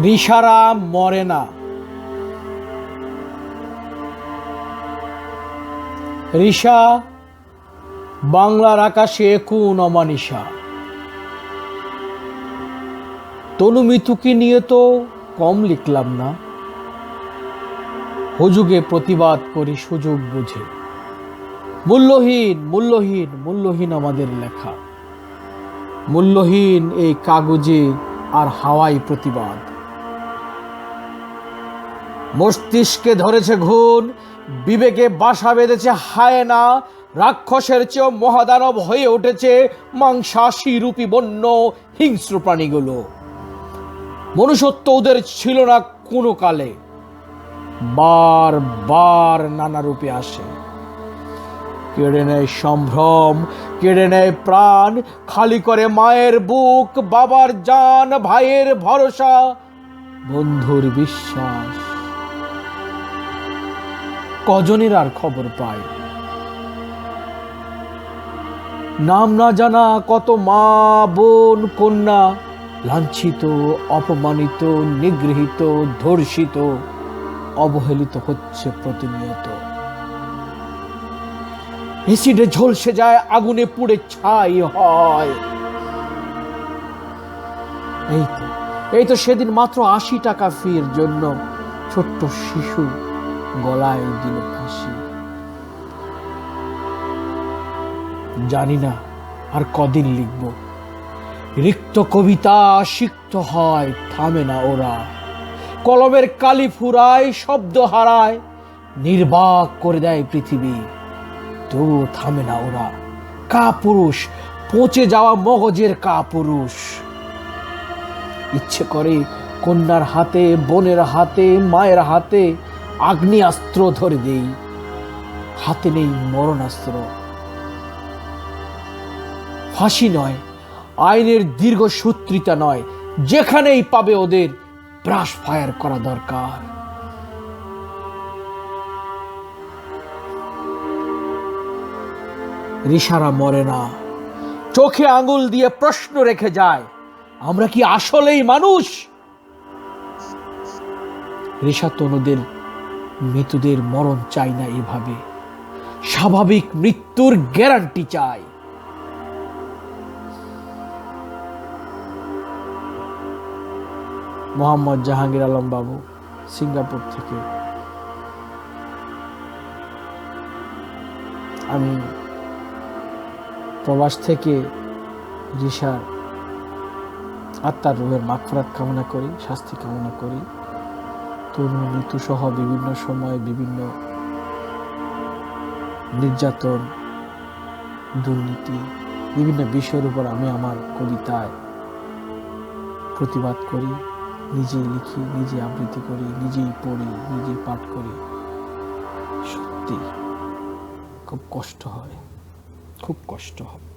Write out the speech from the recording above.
ঋষারা মরে না। ঋষা বাংলার আকাশে কোন অমানিসা তনু মিতুকে নিয়ে তো কম লিখলাম না। হুজুগে প্রতিবাদ করি সুযোগ বুঝে। মূল্যহীন মূল্যহীন মূল্যহীন আমাদের লেখা। মূল্যহীন এই কাগজে আর হাওয়াই প্রতিবাদ। মস্তিষ্কে ধরেছে ঘুণ, বিবেকে বাসা বেঁধেছে হায়না, রাক্ষসের চেয়েও মহাদানব হয়ে উঠেছে মাংসাশী রূপী বন্য হিংস্র প্রাণীগুলো। মনুষ্যত্ব ওদের ছিল না কোনো কালে। বার বার নানা রূপে আসে। কেড়ে নেয় সম্ভ্রম, কেড়ে নেয় প্রাণ, খালি করে মায়ের বুক, বাবার জান, ভাইয়ের ভরসা, বন্ধুর বিশ্বাস। কজনের আর খবর পায়? নাম না জানা কত মা, বোন, কন্যা, লাঞ্ছিত, অপমানিত, নিগৃহীত, ধর্ষিত, অবহেলিত হচ্ছে প্রতিনিয়ত। এসিডে ঝলসে যায়, আগুনে পুড়ে ছাই হয়। এই তো এই তো সেদিন মাত্র আশি টাকা ফির জন্য ছোট্ট শিশু গলায় দিল ফাঁসি। জানি না আর কদিন লিখব। রিক্ত কবিতা সিক্ত হয়, থামে না ওরা। কলমের কালি ফুরায়, শব্দ হারায়, নির্বাক করে দেয় পৃথিবী। তবুও থামে না ওরা। কা পুরুষ পচে যাওয়া মগজের কা পুরুষ ইচ্ছে করে কন্যার হাতে, বোনের হাতে, মায়ের হাতে আগ্নেয়াস্ত্র ধরে দেই। হাতে নেই মরণাস্ত্র। ফাঁসি নয়, আইনের দীর্ঘ সূত্রিতা নয়, যেখানেই পাবে ওদের ব্রাশ ফায়ার করা দরকার। ঋষারা মরে না, চোখে আঙুল দিয়ে প্রশ্ন রেখে যায়, আমরা কি আসলেই মানুষ? ঋষা তনুদের মৃতদের মরণ চাই না এভাবে। স্বাভাবিক মৃত্যুর গ্যারান্টি চাই। মোহাম্মদ জাহাঙ্গীর আলম বাবু, সিঙ্গাপুর থেকে। আমি প্রবাস থেকে রিসার আত্মার রুহের মাগফরাত কামনা করি, শাস্তি কামনা করি। তরুণ মৃত্যু সহ বিভিন্ন সময় বিভিন্ন নির্যাতন, দুর্নীতি, বিভিন্ন বিষয়ের উপর আমি আমার কবিতায় প্রতিবাদ করি, নিজেই লিখি নিজে আবৃত্তি করি, নিজেই পড়ি, নিজেই পাঠ করি। সত্যি খুব কষ্ট হয়, খুব কষ্ট হয়।